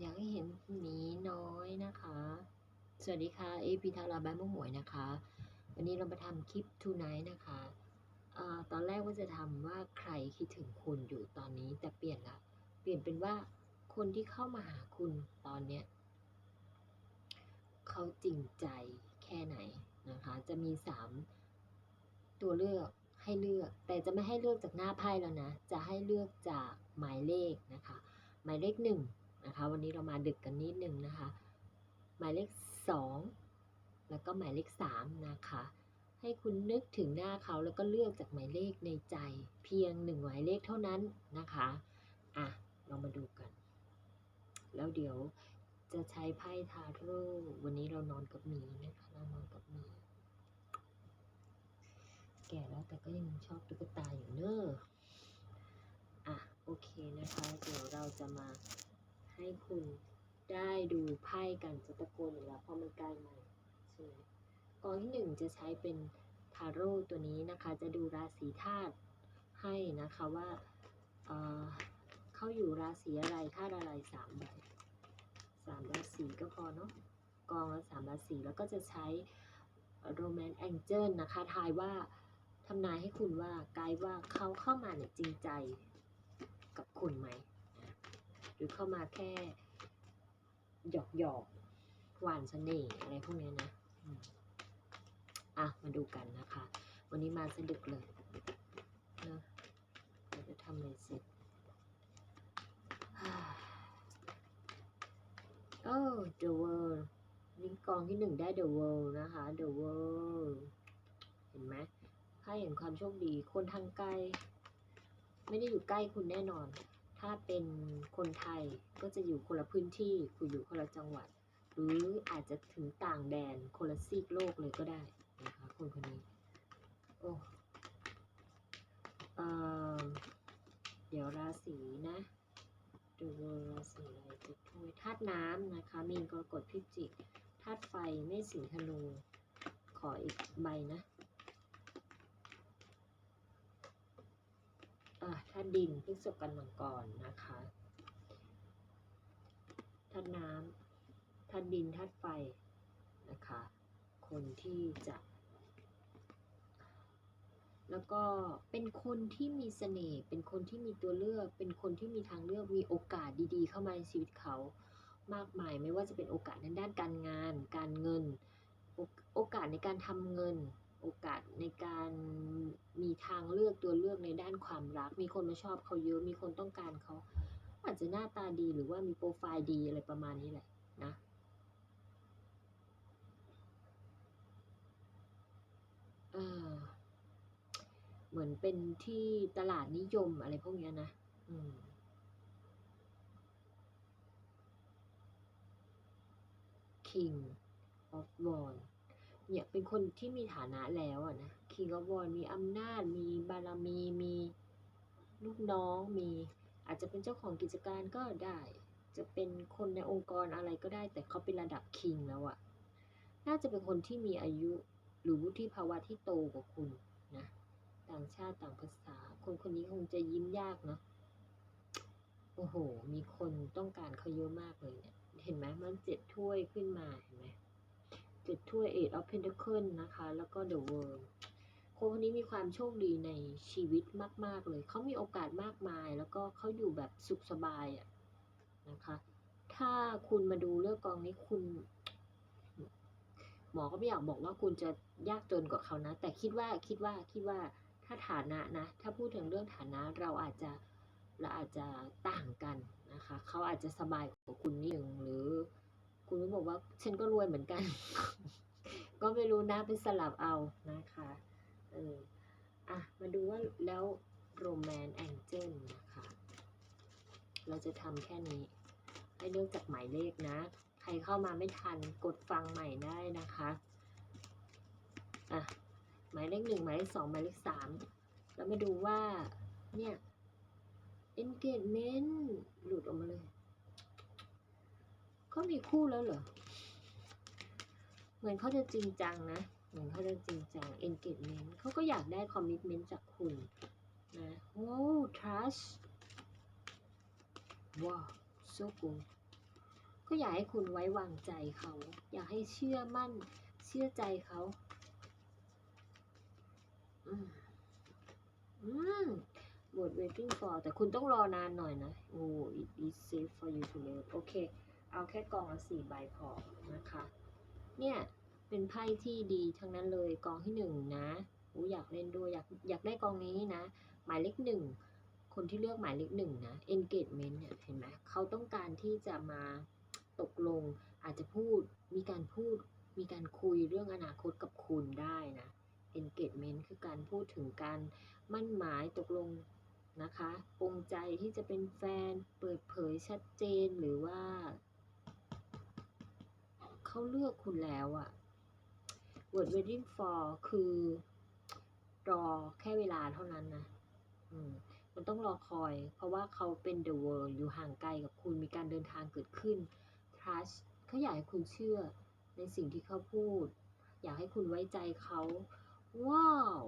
อยากให้เห็นหมีน้อยนะคะ สวัสดีค่ะเอพีทาราบานมะหมวยนะคะ วันนี้เรามาทำคลิปทูไนท์นะคะอตอนแรกว่าจะทำว่าใครคิดถึงคุณอยู่ตอนนี้แต่เปลี่ยนละ เปลี่ยนเป็นว่าคนที่เข้ามาหาคุณตอนเนี้ยเขาจริงใจแค่ไหนนะคะ จะมีสามตัวเลือกให้เลือก แต่จะไม่ให้เลือกจากหน้าไพ่แล้วนะ จะให้เลือกจากหมายเลขนะคะ หมายเลขหนึ่ง นะคะ วันนี้เรามาดึกกันนิดนึงนะคะ หมายเลขสองแล้วก็หมายเลขสามนะคะ ให้คุณนึกถึงหน้าเขาแล้วก็เลือกจากหมายเลขในใจ เพียงหนึ่งหมายเลขเท่านั้นนะคะอะเรามาดูกัน แล้วเดี๋ยวจะใช้ไพ่ทาโร่วันนี้เรานอนกับหมีนะคะเรานอนกับหมีแก่แล้วแต่ก็ยังชอบตุ๊กตาอยู่เนอะอะ โอเคนะคะ เดี๋ยวเราจะมา ให้คุณได้ดูไพ่กันจะตะโกนอยู่แล้วเพราะมันใกล้มาใช่ไหมกองที่หนึ่งจะใช้เป็นทาโร่ตัวนี้นะคะ จะดูราศีธาตุให้นะคะว่าเออเข้าอยู่ราศีอะไรธาตุอะไรสามใบสามราศีก็พอเนาะกองละสามราศีแล้วก็จะใช้โรแมนแองเจิลนะคะทายว่าทำนายให้คุณว่าไกด์ว่าเขาเข้ามาเนี่ยจริงใจกับคุณไหม หรือเข้ามาแค่หยอกหยอกหวานเสน่ห์อะไรพวกนี้นะอะมาดูกันนะคะ วันนี้มาสะดึกเลยนะเดี๋ยวจะทำอะไรเสร็จโอ้ The World นี่กองที่หนึ่งได้ The World นะคะ The World เห็นไหมไพ่แห่งความโชคดี คนทางไกล ไม่ได้อยู่ใกล้คุณแน่นอน ถ้าเป็นคนไทยก็จะอยู่คนละพื้นที่คุณอยู่คนละจังหวัด หรืออาจจะถึงต่างแดนคนละซีกโลกเลยก็ได้นะคะคนคนนี้โอ้เออเดี๋ยวราศีนะดูราศีอะไรจุดถ้วยธาตุน้ำนะคะมีนกรกฎพิจิกธาตุไฟเมษสิงธนูขออีกใบนะ อะธาตุดินพฤษภกันมังกรนะคะธาตุน้ำธาตุดินธาตุไฟนะคะ คนที่จะ แล้วก็เป็นคนที่มีเสน่ห์เป็นคนที่มีตัวเลือก เป็นคนที่มีทางเลือกมีโอกาสดีๆ เข้ามาในชีวิตเขามากมายไม่ว่าจะเป็นโอกาสในด้านการงาน การเงิน โอโอกาสในการทำเงิน โอกาสในการมีทางเลือกตัวเลือกในด้านความรัก มีคนมาชอบเขาเยอะ มีคนต้องการเขา อาจจะหน้าตาดีหรือว่ามีโปรไฟล์ดีอะไรประมาณนี้แหละนะเออเหมือนเป็นที่ตลาดนิยมอะไรพวกนี้นะอืม King of w a n เนี่ยเป็นคนที่มีฐานะแล้วอะนะ King of w a n มีอำนาจ มีบารมีมีลูกน้องมี อาจจะเป็นเจ้าของกิจการก็ได้ จะเป็นคนในองค์กรอะไรก็ได้ แต่เขาเป็นระดับ King แล้วอะน่าจะเป็นคนที่มีอายุหรือวุฒิภาวะที่โตกว่าคุณนะต่างชาติต่างภาษา คนคนนี้คงจะยิ้มยากเนาะโอ้โห มีคนต้องการเขาเยอะมากเลยเนี่ย เห็นไหมมันเจ็ดถ้วยขึ้นมาเห็น จ็ดถ้วย Eight of Pentacles นะคะ แล้วก็ The World คนคนนี้มีความโชคดีในชีวิตมาก ๆ เลย เขามีโอกาสมากมาย แล้วก็เขาอยู่แบบสุขสบายอะนะคะ ถ้าคุณมาดูเลือกกองนี้คุณ หมอก็ไม่อยากบอกว่าคุณจะยากจนกว่าเขานะ แต่คิดว่าคิดว่าคิดว่าถ้าฐานะนะ ถ้าพูดถึงเรื่องฐานะเราอาจจะเราอาจจะต่างกันนะคะ เขาอาจจะสบายกว่าคุณนิดนึงหรือ คุณก็บอกว่าฉันก็รวยเหมือนกัน ก็ไม่รู้นะเป็นสลับเอานะคะเอออะมาดูว่าแล้วโรแมนแองเจิลนะคะ เราจะทำแค่นี้ให้เลือกจากหมายเลขนะ ใครเข้ามาไม่ทันกดฟังใหม่ได้นะคะอะหมายเลขหนึ่งหมายเลขสองหมายเลขสามแล้วมาดูว่าเนี่ย engagement หลุดออกมาเลย เขามีคู่แล้วเหรอ เหมือนเขาจะจริงจังนะ เหมือนเขาจะจริงจัง engagement เขาก็อยากได้ commitment จากคุณนะโอ้ trust ว้าว so good ก็อยากให้คุณไว้วางใจเขา อยากให้เชื่อมั่น เชื่อใจเขาอืมอืม word waiting for แต่คุณต้องรอนานหน่อยนะ โอ้ it is safe for you to love โอเค เอาแค่กองละสี่ใบพอนะคะ เนี่ยเป็นไพ่ที่ดีทั้งนั้นเลยกองที่หนึ่งนะโอ้อยากเล่นด้วยอยากอยากได้กองนี้นะ หมายเลขหนึ่งคนที่เลือกหมายเลขหนึ่งนะ engagement เนี่ยเห็นไหมเขาต้องการที่จะมาตกลงอาจจะพูดมีการพูดมีการคุยเรื่องอนาคตกับคุณได้นะ engagement คือการพูดถึงการมั่นหมายตกลงนะคะปรงใจที่จะเป็นแฟนเปิดเผยชัดเจนหรือว่า เขาเลือกคุณแล้วอะ word waiting for คือ รอแค่เวลาเท่านั้นนะอืมมันต้องรอคอย เพราะว่าเขาเป็น the world อยู่ห่างไกลกับคุณมีการเดินทางเกิดขึ้น trust เขาอยากให้คุณเชื่อในสิ่งที่เขาพูด อยากให้คุณไว้ใจเขา ว้าว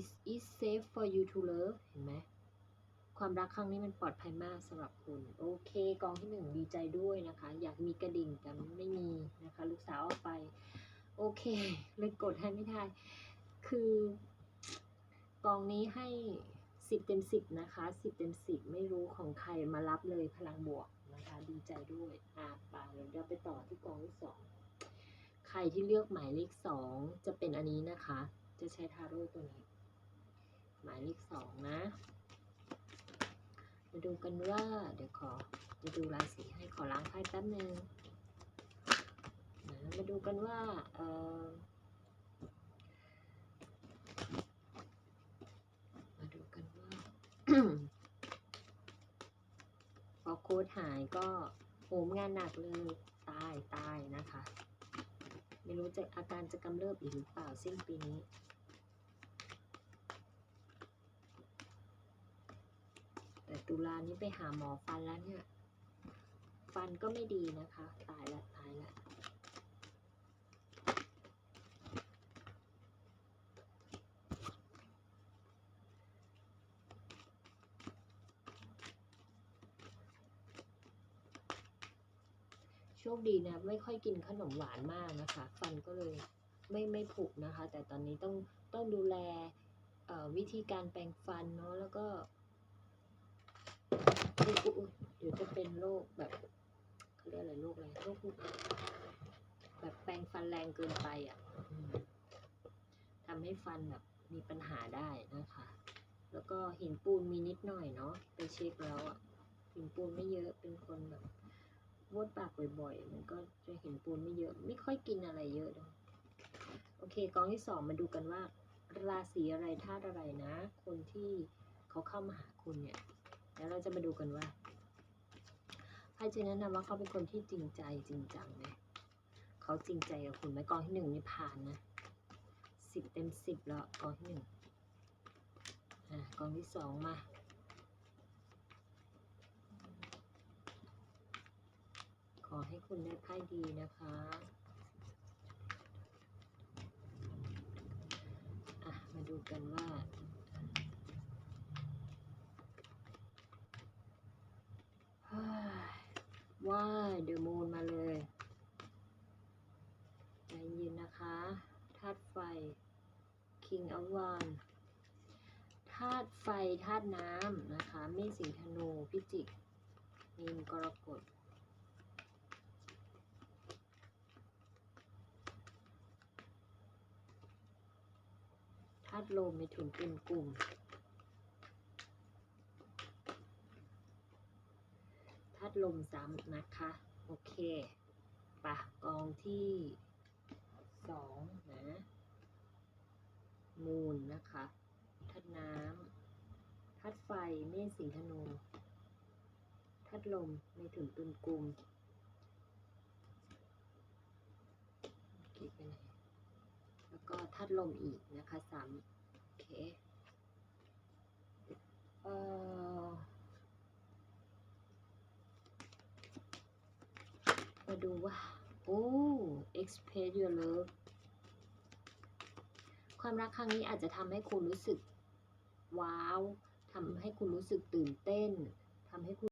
is is safe for you to love เห็นไหม ความรักครั้งนี้มันปลอดภัยมากสำหรับคุณ โอเค กองที่หนึ่งดีใจด้วยนะคะ อยากมีกระดิ่งแต่ไม่มีนะคะ ลูกสาวเอาไป โอเคเลยกดให้ไม่ได้ คือกองนี้ให้สิบเต็มสิบนะคะสิบเต็มสิบไม่รู้ของใครมารับเลยพลังบวกนะคะ ดีใจด้วยอะไปเดี๋ยวไปต่อที่กองที่สองใครที่เลือกหมายเลขสองจะเป็นอันนี้นะคะ จะใช้ทาโร่ตัวนี้ หมายเลขสองนะ มาดูกันว่า เดี๋ยวขอจะดูราศีให้ขอล้างไพ่แป๊บนึงนะมาดูกันว่าเออมาดูกันว่าพอโค้ดหายก็โหมงานหนักเลยตายตายนะคะ ไม่รู้จะอาการจะกำเริบอีกหรือเปล่าสิ้นปีนี้ แต่ตุลานี้ไปหาหมอฟันแล้วเนี่ย ฟันก็ไม่ดีนะคะ ตายละตายละโชคดีนะ ไม่ค่อยกินขนมหวานมากนะคะ ฟันก็เลยไม่ไม่ผุนะคะ แต่ตอนนี้ต้องต้องดูแลวิธีการแปรงฟันเนาะแล้วก็ อุ๊ยอุ๊ยอุ๊ยเดี๋ยวจะเป็นโรคแบบเขาเรียกอะไรโรคอะไรโรคแบบแปรงฟันแรงเกินไปอะทำให้ฟันแบบมีปัญหาได้นะคะ แล้วก็หินปูนมีนิดหน่อยเนาะไปเช็คแล้วอะหินปูนไม่เยอะเป็นคนแบบวดปากบ่อยๆ มันก็จะหินปูนไม่เยอะ ไม่ค่อยกินอะไรเยอะนะโอเคกองที่สองมาดูกันว่า ราศีอะไรธาตุอะไรนะ คนที่เขาเข้ามาหาคุณเนี่ย แล้วเราจะมาดูกันว่าไพ่จะแนะนำว่าเขาเป็นคนที่จริงใจจริงจังไหมเขาจริงใจกับคุณไหมกองที่หนึ่งนี่ผ่านนะสิบเต็มสิบแล้วกองที่หนึ่งอะกองที่สองมาขอให้คุณได้ไพ่ดีนะคะอะมาดูกันว่า ว้าเดอะมูนมาเลยใจเย็นนะคะธาตุไฟ King of One ธาตุไฟธาตุน้ำนะคะเมษสิงห์ธนูพิจิกมีนกรกฎธาตุลมในถุนเป็นกลุ่ม ธาตุ ลมซ้ำนะคะ โอเคปะกองที่สองนะ มูลนะคะธาตุน้ำธาตุไฟเมษสิงห์ธนูธาตุลมในถุนตุนกลุ่มแล้วก็ธาตุลมอีกนะคะซ้ำโอเคเอ่อ มาดูว่า โอ้ express your love ความรักครั้งนี้อาจจะทำให้คุณรู้สึก ว้าวทำให้คุณรู้สึกตื่นเต้นทำให้คุณ